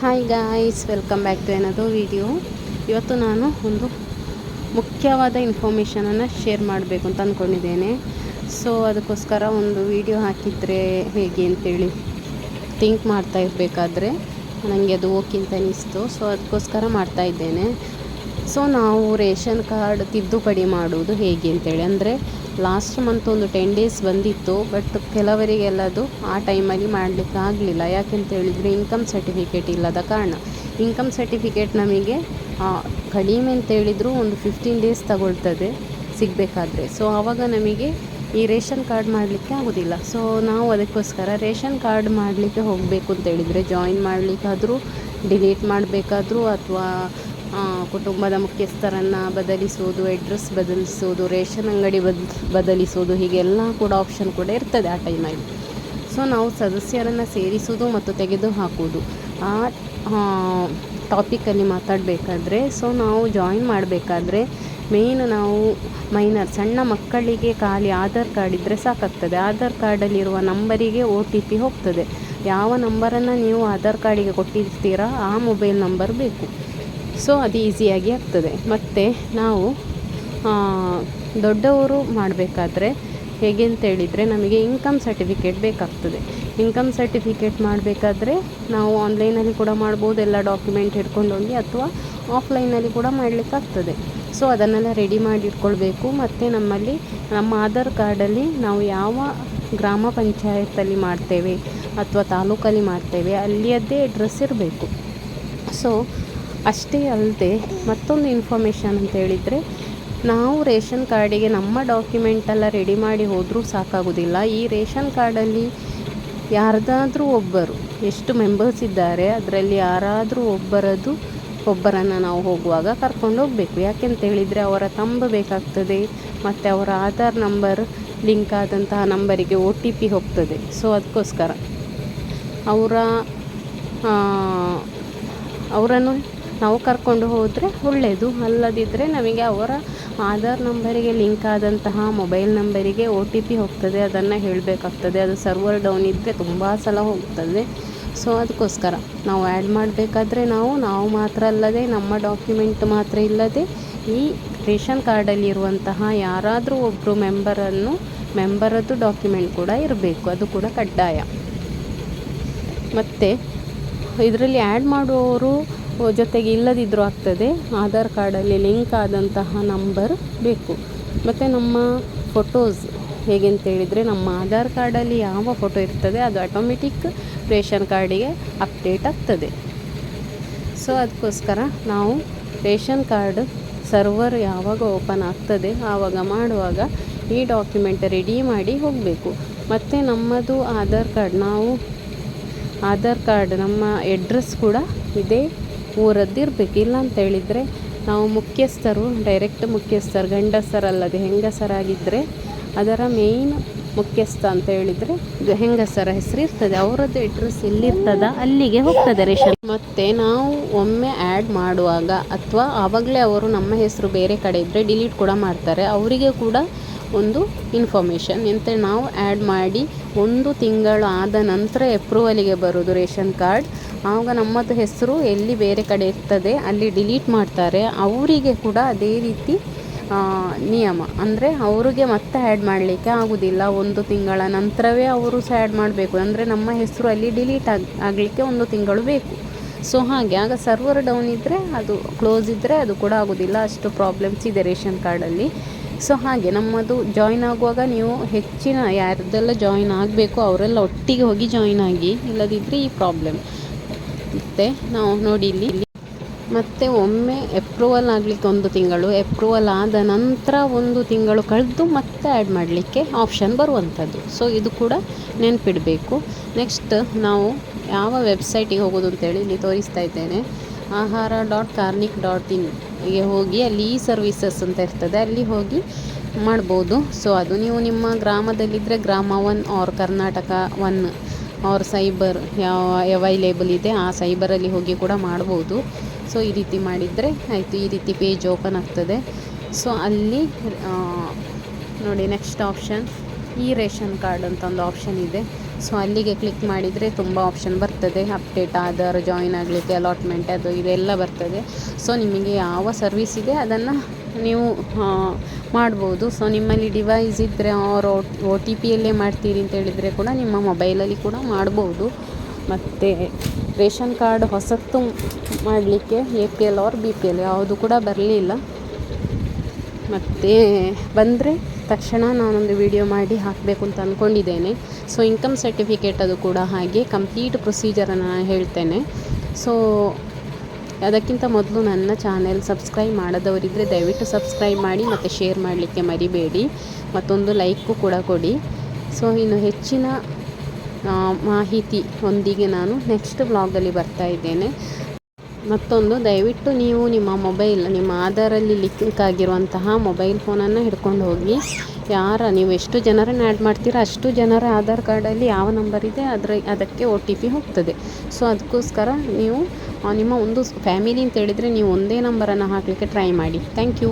Hi guys welcome back to ಏನದು video ಇವತ್ತು ನಾನು ಒಂದು ಮುಖ್ಯವಾದ ಇನ್ಫಾರ್ಮೇಷನನ್ನು ಶೇರ್ ಮಾಡಬೇಕು ಅಂತ ಅಂದ್ಕೊಂಡಿದ್ದೇನೆ ಸೊ ಅದಕ್ಕೋಸ್ಕರ ಒಂದು ವಿಡಿಯೋ ಹಾಕಿದರೆ ಹೇಗೆ ಅಂತೇಳಿ ಥಿಂಕ್ ಮಾಡ್ತಾ ಇರಬೇಕಾದ್ರೆ ನನಗೆ ಅದು ಓಕೆ ಅಂತ ಅನಿಸ್ತು. ಸೊ ಅದಕ್ಕೋಸ್ಕರ ಮಾಡ್ತಾ ಇದ್ದೇನೆ. ಸೊ ನಾವು ರೇಷನ್ ಕಾರ್ಡ್ ತಿದ್ದುಪಡಿ ಮಾಡುವುದು ಹೇಗೆ ಅಂತೇಳಿ. ಅಂದರೆ ಲಾಸ್ಟ್ ಮಂತ್ ಒಂದು ಟೆನ್ ಡೇಸ್ ಬಂದಿತ್ತು ಬಟ್ ಕೆಲವರಿಗೆಲ್ಲ ಅದು ಆ ಟೈಮಲ್ಲಿ ಮಾಡಲಿಕ್ಕೆ ಆಗಲಿಲ್ಲ. ಯಾಕೆಂತ ಹೇಳಿದರೆ ಇನ್ಕಮ್ ಸರ್ಟಿಫಿಕೇಟ್ ಇಲ್ಲದ ಕಾರಣ. ಇನ್ಕಮ್ ಸರ್ಟಿಫಿಕೇಟ್ ನಮಗೆ ಕಡಿಮೆ ಅಂತ ಹೇಳಿದರೂ ಒಂದು ಫಿಫ್ಟೀನ್ ಡೇಸ್ ತಗೊಳ್ತದೆ, ಸಿಗಬೇಕಾದ್ರೆ. ಸೊ ಆವಾಗ ನಮಗೆ ಈ ರೇಷನ್ ಕಾರ್ಡ್ ಮಾಡಲಿಕ್ಕೆ ಆಗೋದಿಲ್ಲ. ಸೊ ನಾವು ಅದಕ್ಕೋಸ್ಕರ ರೇಷನ್ ಕಾರ್ಡ್ ಮಾಡಲಿಕ್ಕೆ ಹೋಗಬೇಕು ಅಂತೇಳಿದರೆ ಜಾಯಿನ್ ಮಾಡಲಿಕ್ಕಾದರೂ ಡಿಲೀಟ್ ಮಾಡಬೇಕಾದ್ರೂ, ಅಥವಾ ಕುಟುಂಬದ ಮುಖ್ಯಸ್ಥರನ್ನು ಬದಲಿಸೋದು ಅಡ್ರೆಸ್ ಬದಲಿಸೋದು, ರೇಷನ್ ಅಂಗಡಿ ಬದ್, ಬದಲಿಸೋದು ಹೀಗೆಲ್ಲ ಕೂಡ ಆಪ್ಷನ್ ಕೂಡ ಇರ್ತದೆ ಆ ಟೈಮಲ್ಲಿ ಸೊ ನಾವು ಸದಸ್ಯರನ್ನು ಸೇರಿಸೋದು ಮತ್ತು ತೆಗೆದು ಹಾಕೋದು ಆ ಟಾಪಿಕಲ್ಲಿ ಮಾತಾಡಬೇಕಾದ್ರೆ ಸೊ ನಾವು ಜಾಯಿನ್ ಮಾಡಬೇಕಾದ್ರೆ ಮೇಯ್ನ್ ನಾವು ಮೈನರ್ ಸಣ್ಣ ಮಕ್ಕಳಿಗೆ ಖಾಲಿ ಆಧಾರ್ ಕಾರ್ಡ್ ಇದ್ದರೆ ಸಾಕಾಗ್ತದೆ. ಆಧಾರ್ ಕಾರ್ಡಲ್ಲಿರುವ ನಂಬರಿಗೆ ಒ ಟಿ ಪಿ ಹೋಗ್ತದೆ. ಯಾವ ನಂಬರನ್ನು ನೀವು ಆಧಾರ್ ಕಾರ್ಡಿಗೆ ಕೊಟ್ಟಿರ್ತೀರಾ, ಆ ಮೊಬೈಲ್ ನಂಬರ್ ಬೇಕು. ಸೊ ಅದು ಈಸಿಯಾಗಿ ಆಗ್ತದೆ. ಮತ್ತು ನಾವು ದೊಡ್ಡವರು ಮಾಡಬೇಕಾದ್ರೆ ಹೇಗೆ ಅಂತ ಹೇಳಿದರೆ ನಮಗೆ ಇನ್ಕಮ್ ಸರ್ಟಿಫಿಕೇಟ್ ಬೇಕಾಗ್ತದೆ. ಇನ್ಕಮ್ ಸರ್ಟಿಫಿಕೇಟ್ ಮಾಡಬೇಕಾದ್ರೆ ನಾವು ಆನ್ಲೈನಲ್ಲಿ ಕೂಡ ಮಾಡ್ಬೋದು, ಎಲ್ಲ ಡಾಕ್ಯುಮೆಂಟ್ ಹಿಡ್ಕೊಂಡು ಹೋಗಿ ಅಥವಾ ಆಫ್ಲೈನಲ್ಲಿ ಕೂಡ ಮಾಡಲಿಕ್ಕಾಗ್ತದೆ. ಸೊ ಅದನ್ನೆಲ್ಲ ರೆಡಿ ಮಾಡಿ ಇಟ್ಕೊಳ್ಬೇಕು. ಮತ್ತು ನಮ್ಮಲ್ಲಿ, ನಮ್ಮ ಆಧಾರ್ ಕಾರ್ಡಲ್ಲಿ ನಾವು ಯಾವ ಗ್ರಾಮ ಪಂಚಾಯತಲ್ಲಿ ಮಾಡ್ತೇವೆ ಅಥವಾ ತಾಲೂಕಲ್ಲಿ ಮಾಡ್ತೇವೆ, ಅಲ್ಲಿಯದ್ದೇ ಅಡ್ರೆಸ್ ಇರಬೇಕು. ಸೊ ಅಷ್ಟೇ ಅಲ್ಲದೆ ಮತ್ತೊಂದು ಇನ್ಫಾರ್ಮೇಷನ್ ಅಂತ ಹೇಳಿದರೆ, ನಾವು ರೇಷನ್ ಕಾರ್ಡಿಗೆ ನಮ್ಮ ಡಾಕ್ಯುಮೆಂಟ್ ಎಲ್ಲ ರೆಡಿ ಮಾಡಿ ಹೋದರೂ ಸಾಕಾಗೋದಿಲ್ಲ. ಈ ರೇಷನ್ ಕಾರ್ಡಲ್ಲಿ ಯಾರ್ದಾದರೂ ಒಬ್ಬರು, ಎಷ್ಟು ಮೆಂಬರ್ಸ್ ಇದ್ದಾರೆ, ಅದರಲ್ಲಿ ಯಾರಾದರೂ ಒಬ್ಬರದ್ದು ಒಬ್ಬರನ್ನು ನಾವು ಹೋಗುವಾಗ ಕರ್ಕೊಂಡು ಹೋಗಬೇಕು. ಯಾಕೆಂತ ಹೇಳಿದರೆ ಅವರ ತಂಬ ಬೇಕಾಗ್ತದೆ, ಮತ್ತು ಅವರ ಆಧಾರ್ ನಂಬರ್, ಲಿಂಕ್ ಆದಂತಹ ನಂಬರಿಗೆ ಒ ಟಿ ಪಿ ಹೋಗ್ತದೆ. ಸೊ ಅದಕ್ಕೋಸ್ಕರ. ಅವರ ಅವರನ್ನು ನಾವು ಕರ್ಕೊಂಡು ಹೋದರೆ ಒಳ್ಳೆಯದು ಅಲ್ಲದಿದ್ದರೆ ನಮಗೆ ಅವರ ಆಧಾರ್ ನಂಬರಿಗೆ ಲಿಂಕ್ ಆದಂತಹ ಮೊಬೈಲ್ ನಂಬರಿಗೆ ಒ ಟಿ ಪಿ ಹೋಗ್ತದೆ. ಅದನ್ನು ಹೇಳಬೇಕಾಗ್ತದೆ. ಅದು ಸರ್ವರ್ ಡೌನ್ ಇದ್ದರೆ ತುಂಬ ಸಲ ಹೋಗ್ತದೆ. ಸೊ, ಅದಕ್ಕೋಸ್ಕರ ನಾವು ಆ್ಯಡ್ ಮಾಡಬೇಕಾದ್ರೆ ನಾವು ನಾವು ಮಾತ್ರ ಅಲ್ಲದೆ, ನಮ್ಮ ಡಾಕ್ಯುಮೆಂಟ್ ಮಾತ್ರ ಇಲ್ಲದೆ, ಈ ರೇಷನ್ ಕಾರ್ಡಲ್ಲಿರುವಂತಹ ಯಾರಾದರೂ ಒಬ್ಬರು ಮೆಂಬರನ್ನು, ಮೆಂಬರದ್ದು ಡಾಕ್ಯುಮೆಂಟ್ ಕೂಡ ಇರಬೇಕು. ಅದು ಕೂಡ ಕಡ್ಡಾಯ. ಮತ್ತು, ಇದರಲ್ಲಿ ಆ್ಯಡ್ ಮಾಡುವವರು ಜೊತೆಗೆ ಇಲ್ಲದಿದ್ದರೂ ಆಗ್ತದೆ. ಆಧಾರ್ ಕಾರ್ಡಲ್ಲಿ ಲಿಂಕ್ ಆದಂತಹ ನಂಬರ್ ಬೇಕು. ಮತ್ತು ನಮ್ಮ ಫೋಟೋಸ್ ಹೇಗೆ ಅಂತ ಹೇಳಿದರೆ ನಮ್ಮ ಆಧಾರ್ ಕಾರ್ಡಲ್ಲಿ ಯಾವ ಫೋಟೋ ಇರ್ತದೆ ಅದು ಆಟೋಮೆಟಿಕ್ ರೇಷನ್ ಕಾರ್ಡಿಗೆ ಅಪ್ಡೇಟ್ ಆಗ್ತದೆ. ಸೊ, ಅದಕ್ಕೋಸ್ಕರ ನಾವು ರೇಷನ್ ಕಾರ್ಡ್ ಸರ್ವರ್ ಯಾವಾಗ ಓಪನ್ ಆಗ್ತದೆ ಆವಾಗ ಮಾಡುವಾಗ ಈ ಡಾಕ್ಯುಮೆಂಟ್ ರೆಡಿ ಮಾಡಿ ಹೋಗಬೇಕು. ಮತ್ತು ನಮ್ಮದು ಆಧಾರ್ ಕಾರ್ಡ್, ನಾವು ಆಧಾರ್ ಕಾರ್ಡ್ ನಮ್ಮ ಎಡ್ರೆಸ್ ಕೂಡ ಇದೇ ಊರದ್ದು ಇರಬೇಕು ಅಂತ ಹೇಳಿದರೆ ನಾವು ಮುಖ್ಯಸ್ಥರು ಡೈರೆಕ್ಟ್ ಮುಖ್ಯಸ್ಥರು, ಗಂಡಸರಲ್ಲದೆ ಹೆಂಗಸರಾಗಿದ್ದರೆ ಅದರ ಮೇಯ್ನ್ ಮುಖ್ಯಸ್ಥ ಅಂತ ಹೇಳಿದರೆ ಹೆಂಗಸರ ಹೆಸರು ಇರ್ತದೆ ಅವರದ್ದು ಅಡ್ರೆಸ್ ಎಲ್ಲಿರ್ತದ? ಅಲ್ಲಿಗೆ ಹೋಗ್ತದೆ ರೇಷನ್. ಮತ್ತು ನಾವು ಒಮ್ಮೆ ಆ್ಯಡ್ ಮಾಡುವಾಗ ಅಥವಾ ಆವಾಗಲೇ ಅವರು ನಮ್ಮ ಹೆಸರು ಬೇರೆ ಕಡೆ ಇದ್ದರೆ ಡಿಲೀಟ್ ಕೂಡ ಮಾಡ್ತಾರೆ. ಅವರಿಗೆ ಕೂಡ ಒಂದು ಇನ್ಫಾರ್ಮೇಷನ್ ಎಂತ ನಾವು ಆ್ಯಡ್ ಮಾಡಿ ಒಂದು ತಿಂಗಳು ಆದ ನಂತರ ಎಪ್ರೂವಲಿಗೆ ಬರೋದು ರೇಷನ್ ಕಾರ್ಡ್. ಆವಾಗ ನಮ್ಮದು ಹೆಸರು ಎಲ್ಲಿ ಬೇರೆ ಕಡೆ ಇರ್ತದೆ, ಅಲ್ಲಿ ಡಿಲೀಟ್ ಮಾಡ್ತಾರೆ. ಅವರಿಗೆ ಕೂಡ ಅದೇ ರೀತಿ ನಿಯಮ. ಅಂದರೆ ಅವರಿಗೆ ಮತ್ತೆ ಆ್ಯಡ್ ಮಾಡಲಿಕ್ಕೆ ಆಗೋದಿಲ್ಲ. ಒಂದು ತಿಂಗಳ ನಂತರವೇ ಅವರು ಸಹ ಆ್ಯಡ್ ಮಾಡಬೇಕು. ಅಂದರೆ ನಮ್ಮ ಹೆಸರು ಅಲ್ಲಿ ಡಿಲೀಟ್ ಆಗಿ, ಆಗಲಿಕ್ಕೆ ಒಂದು ತಿಂಗಳು ಬೇಕು. ಸೊ ಹಾಗೆ. ಆಗ ಸರ್ವರ್ ಡೌನ್ ಇದ್ದರೆ ಅದು ಕ್ಲೋಸ್ ಇದ್ದರೆ ಅದು ಕೂಡ ಆಗೋದಿಲ್ಲ. ಅಷ್ಟು ಪ್ರಾಬ್ಲಮ್ಸ್ ಇದೆ ರೇಷನ್ ಕಾರ್ಡಲ್ಲಿ ಸೊ ಹಾಗೆ. ನಮ್ಮದು ಜಾಯಿನ್ ಆಗುವಾಗ ನೀವು ಹೆಚ್ಚಿನ ಯಾರದೆಲ್ಲ ಜಾಯಿನ್ ಆಗಬೇಕು, ಅವರೆಲ್ಲ ಒಟ್ಟಿಗೆ ಹೋಗಿ ಜಾಯಿನ್ ಆಗಿ. ಇಲ್ಲದಿದ್ದರೆ ಈ ಪ್ರಾಬ್ಲಮ್ ಮತ್ತು ನಾವು ನೋಡಿ ಇಲ್ಲಿ ಮತ್ತು ಒಮ್ಮೆ ಎಪ್ರೂವಲ್ ಆಗಲಿಕ್ಕೆ ಒಂದು ತಿಂಗಳು. ಎಪ್ರೂವಲ್ ಆದ ನಂತರ ಒಂದು ತಿಂಗಳು ಕಳೆದು ಮತ್ತೆ ಆ್ಯಡ್ ಮಾಡಲಿಕ್ಕೆ ಆಪ್ಷನ್ ಬರುವಂಥದ್ದು. ಸೊ ಇದು ಕೂಡ ನೆನಪಿಡಬೇಕು. ನೆಕ್ಸ್ಟ್ ನಾವು ಯಾವ ವೆಬ್ಸೈಟಿಗೆ ಹೋಗೋದು ಅಂತೇಳಿ ಇಲ್ಲಿ ತೋರಿಸ್ತಾ ಇದ್ದೇನೆ. ಆಹಾರ ಡಾಟ್ ಕಾರ್ನಿಕ್ ಡಾಟ್ ಇನ್ಗೆ ಹೋಗಿ ಅಲ್ಲಿ ಈ ಸರ್ವಿಸಸ್ ಅಂತ ಇರ್ತದೆ. ಅಲ್ಲಿ ಹೋಗಿ ಮಾಡ್ಬೋದು. ಸೊ ಅದು ನೀವು ನಿಮ್ಮ ಗ್ರಾಮದಲ್ಲಿದ್ದರೆ ಗ್ರಾಮ ಒನ್ ಆರ್ ಕರ್ನಾಟಕ ಒನ್ ಆರ್ ಸೈಬರ್ ಯಾವ ಅವೈಲೇಬಲ್ ಇದೆ, ಆ ಸೈಬರಲ್ಲಿ ಹೋಗಿ ಕೂಡ ಮಾಡ್ಬೋದು. ಸೊ ಈ ರೀತಿ ಮಾಡಿದರೆ ಆಯಿತು, ಈ ರೀತಿ ಪೇಜ್ ಓಪನ್ ಆಗ್ತದೆ. ಸೊ ಅಲ್ಲಿ ನೋಡಿ ನೆಕ್ಸ್ಟ್ ಆಪ್ಷನ್ ಈ ರೇಷನ್ ಕಾರ್ಡ್ ಅಂತ ಒಂದು ಆಪ್ಷನ್ ಇದೆ. ಸೊ ಅಲ್ಲಿಗೆ ಕ್ಲಿಕ್ ಮಾಡಿದರೆ ತುಂಬ ಆಪ್ಷನ್ ಬರ್ತದೆ. ಅಪ್ಡೇಟ್ ಆಧಾರ್ ಜಾಯಿನ್ ಆಗಲಿಕ್ಕೆ ಅಲಾಟ್ಮೆಂಟ್ ಅದು, ಇದೆಲ್ಲ ಬರ್ತದೆ. ಸೊ ನಿಮಗೆ ಯಾವ ಸರ್ವಿಸ್ ಇದೆ, ಅದನ್ನು ನೀವು ಮಾಡ್ಬೋದು. ಸೊ ನಿಮ್ಮಲ್ಲಿ ಡಿವೈಸ್ ಇದ್ದರೆ ಆರ್ ಒ ಟಿ ಪಿಯಲ್ಲೇ ಮಾಡ್ತೀರಿ ಅಂತ ಹೇಳಿದರೆ ಕೂಡ ನಿಮ್ಮ ಮೊಬೈಲಲ್ಲಿ ಕೂಡ ಮಾಡ್ಬೋದು. ಮತ್ತು ರೇಷನ್ ಕಾರ್ಡ್ ಹೊಸತ್ತು ಮಾಡಲಿಕ್ಕೆ A P L or B P L ಯಾವುದು ಕೂಡ ಬರಲಿಲ್ಲ. ಮತ್ತು ಬಂದರೆ ತಕ್ಷಣ ನಾನೊಂದು ವಿಡಿಯೋ ಮಾಡಿ ಹಾಕಬೇಕು ಅಂತ ಅಂದ್ಕೊಂಡಿದ್ದೇನೆ ಸೊ ಇನ್ಕಮ್ ಸರ್ಟಿಫಿಕೇಟ್ ಅದು ಕೂಡ ಹಾಗೆ ಕಂಪ್ಲೀಟ್ ಪ್ರೊಸೀಜರನ್ನು ನಾನು ಹೇಳ್ತೇನೆ. ಸೊ ಅದಕ್ಕಿಂತ ಮೊದಲು ನನ್ನ ಚಾನೆಲ್ ಸಬ್ಸ್ಕ್ರೈಬ್ ಮಾಡದವರಿದ್ದರೆ ದಯವಿಟ್ಟು ಸಬ್ಸ್ಕ್ರೈಬ್ ಮಾಡಿ ಮತ್ತು ಶೇರ್ ಮಾಡಲಿಕ್ಕೆ ಮರಿಬೇಡಿ. ಮತ್ತೊಂದು ಲೈಕು ಕೂಡ ಕೊಡಿ. ಸೊ, ಇನ್ನು ಹೆಚ್ಚಿನ ಮಾಹಿತಿ ಒಂದಿಗೆ ನಾನು ನೆಕ್ಸ್ಟ್ ಬ್ಲಾಗಲ್ಲಿ ಬರ್ತಾ ಇದ್ದೇನೆ. ಮತ್ತೊಂದು, ದಯವಿಟ್ಟು ನೀವು ನಿಮ್ಮ ಮೊಬೈಲ್, ನಿಮ್ಮ ಆಧಾರಲ್ಲಿ ಲಿಂಕ್ ಆಗಿರುವಂತಹ ಮೊಬೈಲ್ ಫೋನನ್ನು ಹಿಡ್ಕೊಂಡು ಹೋಗಿ. ಯಾರ, ನೀವು ಎಷ್ಟು ಜನರನ್ನು ಆ್ಯಡ್ ಮಾಡ್ತೀರಾ, ಅಷ್ಟು ಜನರ ಆಧಾರ್ ಕಾರ್ಡಲ್ಲಿ ಯಾವ ನಂಬರ್ ಇದೆ, ಅದರ, ಅದಕ್ಕೆ ಒ ಟಿ ಪಿ ಹೋಗ್ತದೆ. ಸೊ ಅದಕ್ಕೋಸ್ಕರ ನೀವು ನಿಮ್ಮ ಒಂದು ಫ್ಯಾಮಿಲಿ ಅಂತ ಹೇಳಿದರೆ ನೀವು ಒಂದೇ ನಂಬರನ್ನು ಹಾಕಲಿಕ್ಕೆ ಟ್ರೈ ಮಾಡಿ. Thank you